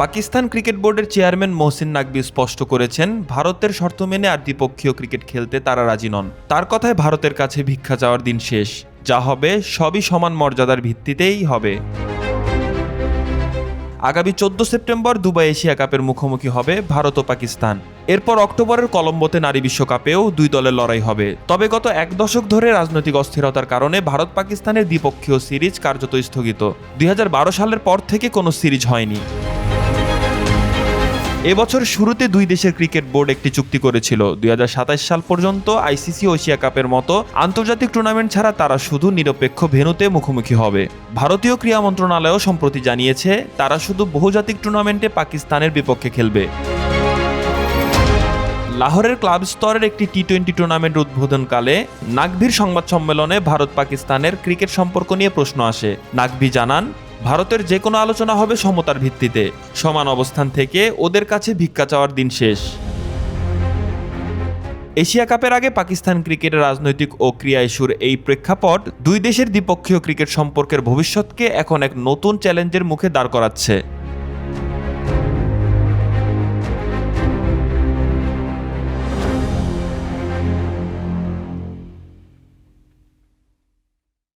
Pakistan cricket বোর্ডের chairman Mohsin Naqvi স্পষ্ট করেছেন, ভারতের শর্ত মেনে আর দ্বিপক্ষীয় ক্রিকেট খেলতে তারা রাজি নন। তার কথায় ভারতের কাছে ভিক্ষা যাওয়ার দিন শেষ। যা হবে, সবই সমান মর্যাদার ভিত্তিতেই হবে। আগামী চোদ্দ সেপ্টেম্বর দুবাই এশিয়া কাপের মুখোমুখি হবে ভারত ও পাকিস্তান। এরপর অক্টোবরের কলম্বোতে নারী বিশ্বকাপেও দুই দলের লড়াই হবে। তবে গত এক দশক ধরে রাজনৈতিক অস্থিরতার কারণে ভারত পাকিস্তানের দ্বিপক্ষীয় সিরিজ কার্যত স্থগিত। দুই হাজার বারো সালের পর থেকে কোনো সিরিজ হয়নি। এবছর শুরুতে দুই দেশের ক্রিকেট বোর্ড একটি চুক্তি করেছিল। দুই সাল পর্যন্ত আইসিসি এশিয়া কাপের মতো আন্তর্জাতিক টুর্নামেন্ট ছাড়া তারা শুধু নিরপেক্ষ ভেনুতে মুখোমুখি হবে। ভারতীয় ক্রীড়া মন্ত্রণালয়ও সম্প্রতি জানিয়েছে, তারা শুধু বহুজাতিক টুর্নামেন্টে পাকিস্তানের বিপক্ষে খেলবে। লাহোরের ক্লাব স্তরের একটি টি টোয়েন্টি টুর্নামেন্ট উদ্বোধনকালে নাকভির সংবাদ সম্মেলনে ভারত পাকিস্তানের ক্রিকেট সম্পর্ক নিয়ে প্রশ্ন আসে। নাকভি জানান, ভারতের যে কোনো আলোচনা হবে সমতার ভিত্তিতে। সমান অবস্থান থেকে ওদের কাছে ভিক্ষা চাওয়ার দিন শেষ। এশিয়া কাপের আগে পাকিস্তান ক্রিকেটের রাজনৈতিক ও ক্রিয়া ইস্যুর এই প্রেক্ষাপট দুই দেশের দ্বিপক্ষীয় ক্রিকেট সম্পর্কের ভবিষ্যৎকে এখন এক নতুন চ্যালেঞ্জের মুখে দাঁড় করাচ্ছে।